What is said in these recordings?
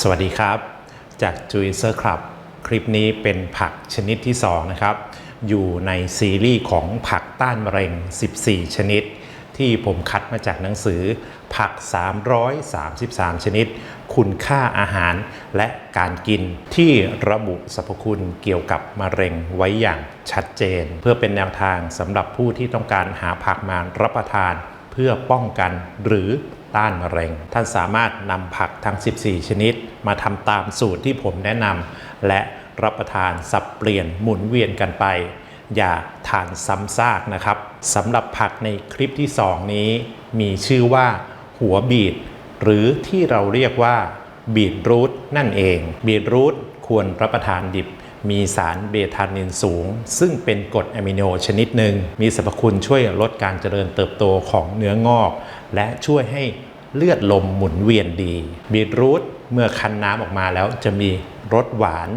สวัสดีครับ จากจูเซอร์ครับคลิปนี้เป็นผักชนิดที่ 2 นะครับ อยู่ในซีรีส์ของผักต้านมะเร็ง 14 ชนิด ที่ผมคัดมาจากหนังสือ ผัก 333 ชนิด คุณค่าอาหารและการกินที่ระบุสรรพคุณเกี่ยวกับมะเร็งไว้อย่างชัดเจน เพื่อเป็นแนวทางสำหรับผู้ที่ต้องการหาผักมารับประทานเพื่อป้องกันหรือ ต้านมะเร็ง ท่านสามารถนำผักทั้ง 14 ชนิด มาทำตามสูตรที่ผมแนะนำและรับประทานสับเปลี่ยนหมุนเวียนกันไป อย่าทานซ้ำซากนะครับสำหรับผักในคลิปที่ 2 นี้ มีชื่อว่า หัวบีทหรือที่เราเรียกว่าบีทรูทนั่นเองบีทรูทควรรับประทานดิบ มีสารเบทานินสูง ซึ่งเป็นกรดอะมิโนชนิดหนึ่ง มีสรรพคุณช่วยลดการเจริญเติบโตของเนื้องอก และช่วยให้เลือดลมหมุนเวียนดี บีทรูทเมื่อคั้นน้ำออกมาแล้วจะมีรสหวาน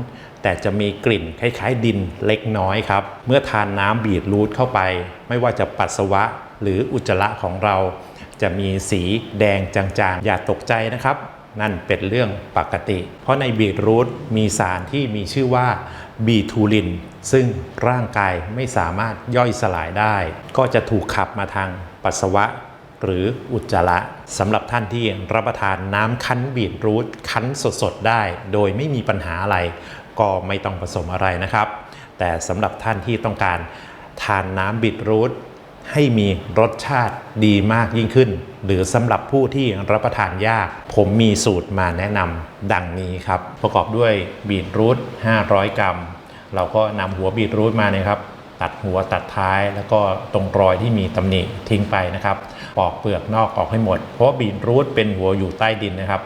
แต่จะมีกลิ่นคล้ายๆ ดินเล็กน้อยครับ เมื่อทานน้ำบีทรูทเข้าไป ไม่ว่าจะปัสสาวะหรืออุจจาระของเรา จะมีสีแดงจางๆ อย่าตกใจนะครับ นั่นเป็นเรื่องปกติ เพราะในบีทรูทมีสารที่มีชื่อว่าบีทูลิน ซึ่งร่างกายไม่สามารถย่อยสลายได้ ก็จะถูกขับมาทางปัสสาวะหรืออุจจาระสำหรับท่านที่รับประทานน้ำคั้นบีทรูทคั้นสดๆได้ โดยไม่มีปัญหาอะไร ก็ไม่ต้องผสมอะไรนะครับ แต่สำหรับท่านที่ต้องการทานน้ำบีทรูท ให้มีรสชาติดีมากยิ่งขึ้น หรือสำหรับผู้ที่รับประทานยาก ผมมีสูตรมาแนะนำดังนี้ครับ ประกอบด้วยบีทรูท500 กรัม เราก็นำหัวบีทรูทมาเนี่ยครับ ตัดหัวตัดท้ายแล้วก็ตรงรอยที่มีตำหนิทิ้งไปนะครับปอกเปลือกนอกออกให้หมด เพราะบีทรูทเป็นหัวอยู่ใต้ดินนะครับ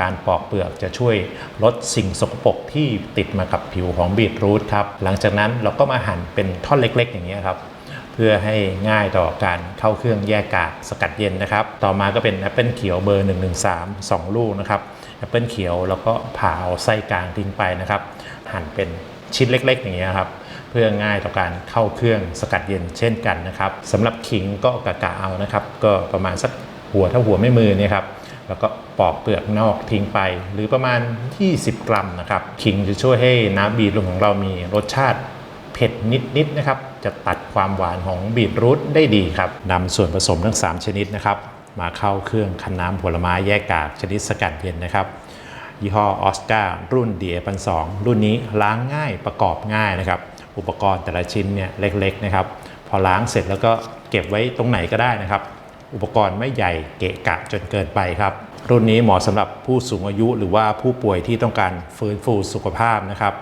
การปอกเปลือกจะช่วยลดสิ่งสกปรกที่ติดมากับผิวของบีทรูทครับ หลังจากนั้นเราก็มาหั่นเป็นท่อนเล็ก ๆ อย่างนี้ครับ เพื่อให้ง่ายต่อการเข้าเครื่องแยกกากสกัดเย็นนะครับ ต่อมาก็เป็นแอปเปิลเขียวเบอร์ 113 2 ลูกนะครับแอปเปิลเขียวแล้วก็ผ่าเอาไส้กลางทิ้งไปนะครับ หั่นเป็นชิ้นเล็ก ๆ อย่างนี้ยครับเพื่อง่ายต่อการเข้าเครื่องสกัดเย็นเช่นกันนะครับสำหรับขิงก็กะกะเอานะครับ ก็ประมาณสักหัวเท่าหัวไม่มือเนี่ยครับแล้วก็ปอกเปลือกนอกทิ้งไป หรือประมาณ 20 กรัมนะครับขิงจะช่วยให้น้ำบีทรูทของเรามีรสชาติเผ็ดนิดๆนะครับ จะตัด ความหวานของบีทรูทได้ดีครับนำส่วนผสมทั้ง 3 ชนิดนะครับ มาเข้าเครื่องคั้นน้ำผลไม้แยกกากชนิดสกัดเย็นนะครับ ยี่ห้อออสการ์รุ่น d พันสรุ่นนี้ล้างง่ายประกอบง่ายนะครับ อุปกรณ์แต่ละชิ้นเนี่ยเล็กๆนะครับ พอล้างเสร็จแล้วก็เก็บไว้ตรงไหนก็ได้นะครับ อุปกรณ์ไม่ใหญ่เกะกะจนเกินไปครับ รุ่นนี้เหมาะสำหรับผู้สูงอายุหรือว่าผู้ป่วยที่ต้องการฟื้นฟูสุขภาพนะครับ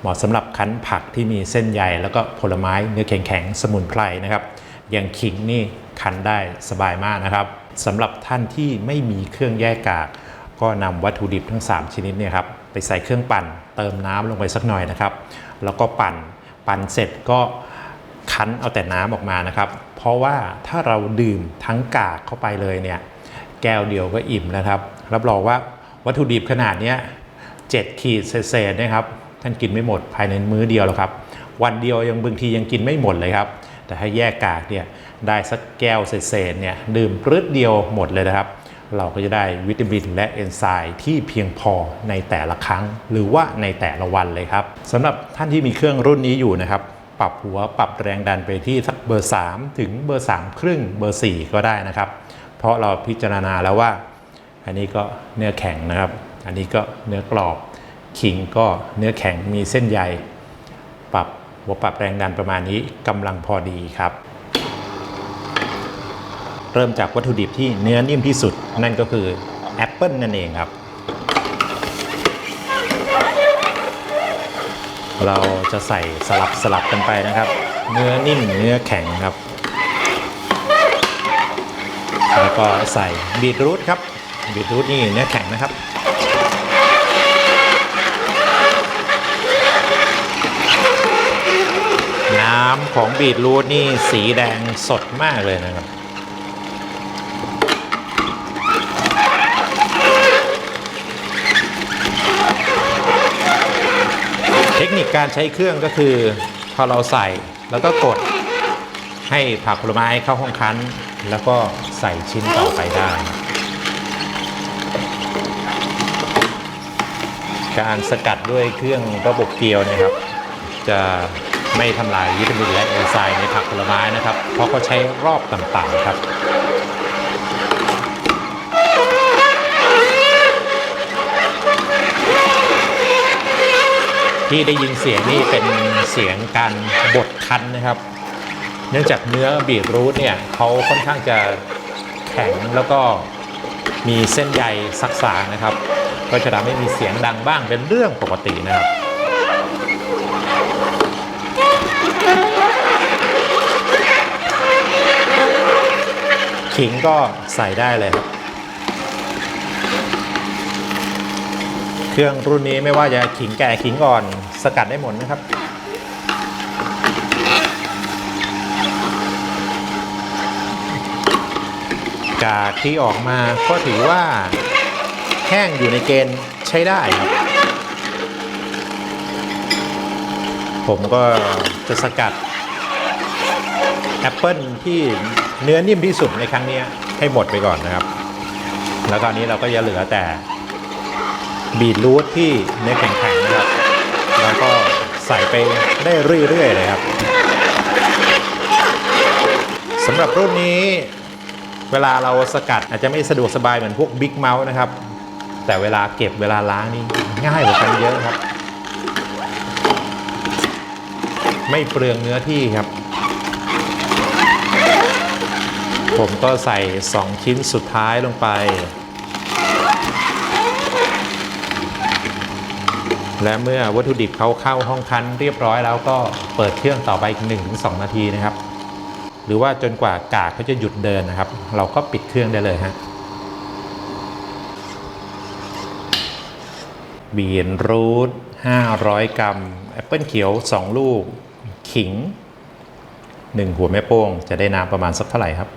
เหมาะสำหรับคั้นผักที่มีเส้นใยแล้วก็ผลไม้เนื้อแข็งๆสมุนไพรนะครับอย่างขิงนี่คั้นได้สบายมากนะครับสำหรับท่านที่ไม่มีเครื่องแยกกาก ก็นำวัตถุดิบทั้ง 3 ชนิดเนี่ยครับไปใส่เครื่องปั่น เติมน้ำลงไปสักหน่อยนะครับ แล้วก็ปั่นปั่นเสร็จก็คั้นเอาแต่น้ำออกมานะครับ เพราะว่าถ้าเราดื่มทั้งกากเข้าไปเลยเนี่ยแก้วเดียวก็อิ่มแล้วครับ รับรองว่าวัตถุดิบขนาดเนี้ย7ขีดเศษๆนะครับ ท่านกินไม่หมดภายในมื้อเดียวหรอกครับ วันเดียวยังบางทียังกินไม่หมดเลยครับ แต่ถ้าแยกกากเนี่ยได้สักแก้วเศษๆเนี่ยดื่มปรึดเดียวหมดเลยนะครับ เราก็จะได้วิตามินและเอนไซม์ที่เพียงพอในแต่ละครั้ง หรือว่าในแต่ละวันเลยครับสำหรับท่านที่มีเครื่องรุ่นนี้อยู่นะครับปรับหัวปรับแรงดันไปที่สักเบอร์ 3 ถึงเบอร์ 3 ครึ่งเบอร์ 4 ก็ได้นะครับ เพราะเราพิจารณาแล้วว่า อันนี้ก็เนื้อแข็งนะครับ อันนี้ก็เนื้อกรอบ ขิงก็เนื้อแข็งมีเส้นใยปรับหัวปรับแรงดันประมาณนี้กำลังพอดีครับ เริ่มจากวัตถุดิบที่เนื้อนิ่มที่สุด นั่นก็คือแอปเปิลนั่นเองครับ เราจะใส่สลับสลับกันไปนะครับ เนื้อนิ่มเนื้อแข็งครับ แล้วก็ใส่บีทรูทครับบีทรูทนี่เนื้อแข็งนะครับ น้ำของบีทรูทนี่สีแดงสดมากเลยนะครับ เทคนิคการใช้เครื่องก็คือ พอเราใส่แล้วก็กดให้ผักผลไม้เข้าห้องคั้น แล้วก็ใส่ชิ้นต่อไปได้ การสกัดด้วยเครื่องระบบเกลียวนะครับ จะ ไม่ทำลายวิตามินและเอนไซม์ในผักผลไม้นะครับ เพราะเขาใช้รอบต่ำๆครับที่ได้ยินเสียงนี่เป็นเสียงการบดคั้นนะครับ เนื่องจากเนื้อบีทรูทเนี่ยเขาค่อนข้างจะแข็งแล้วก็มีเส้นใยซักสางนะครับ ก็จะทำให้มีเสียงดังบ้างเป็นเรื่องปกตินะครับ ขิงก็ใส่ได้เลยครับเครื่องรุ่นนี้ไม่ว่าจะขิงแก่ขิงอ่อนสกัดได้หมดนะครับ กากที่ออกมาก็ถือว่าแห้งอยู่ในเกณฑ์ใช้ได้ครับ ผมก็จะสกัด แอปเปิลที่เนื้อนิ่มที่สุดในครั้งนี้ให้หมดไปก่อนนะครับ แล้วก็อันนี้เราก็จะเหลือแต่บีทรูทที่เนื้อแข็งๆนะครับ แล้วก็ใส่ไปได้เรื่อยๆเลยครับสำหรับรุ่นนี้เวลาเราสกัดอาจจะไม่สะดวกสบายเหมือนพวกบิ๊กเมาส์นะครับ แต่เวลาเก็บเวลาล้างนี่ง่ายกว่ากันเยอะครับ ไม่เปลืองเนื้อที่ครับ ผมก็ใส่ 2 ชิ้นสุดท้ายลงไป และเมื่อวัตถุดิบเขาเข้าห้องคั้นเรียบร้อยแล้วก็เปิดเครื่องต่อไปอีก1-2 นาทีนะครับ หรือว่าจนกว่ากากเขาจะหยุดเดินนะครับ เราก็ปิดเครื่องได้เลยฮะบีนรูท500 กรัมแอปเปิลเขียว 2 ลูก ขิง 1 หัวแม่โป้ง จะได้น้ำประมาณสักเท่าไหร่ครับ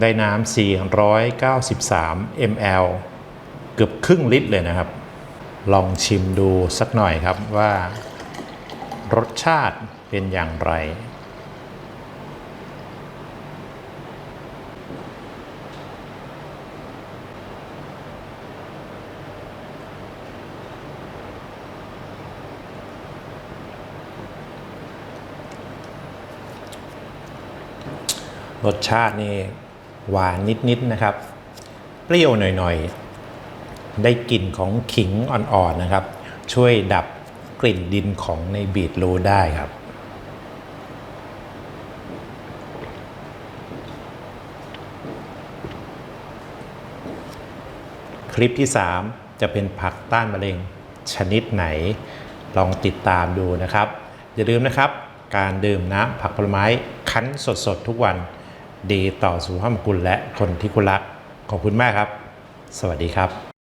ได้น้ำ 493 ml เกือบครึ่งลิตรเลยนะครับ ลองชิมดูสักหน่อยครับว่ารสชาติเป็นอย่างไร รสชาตินี่ หวานนิดๆนะครับ เปรี้ยวหน่อยๆ ได้กลิ่นของขิงอ่อนๆนะครับ ช่วยดับกลิ่นดินของในบีทรูทได้ครับคลิปที่ 3 จะเป็นผักต้านมะเร็งชนิดไหน ลองติดตามดูนะครับ อย่าลืมนะครับ การดื่มน้ำผักผลไม้คั้นสดๆ ทุกวัน ดีต่อสุขภาพของคุณและคนที่คุณรักขอบคุณมากครับ สวัสดีครับ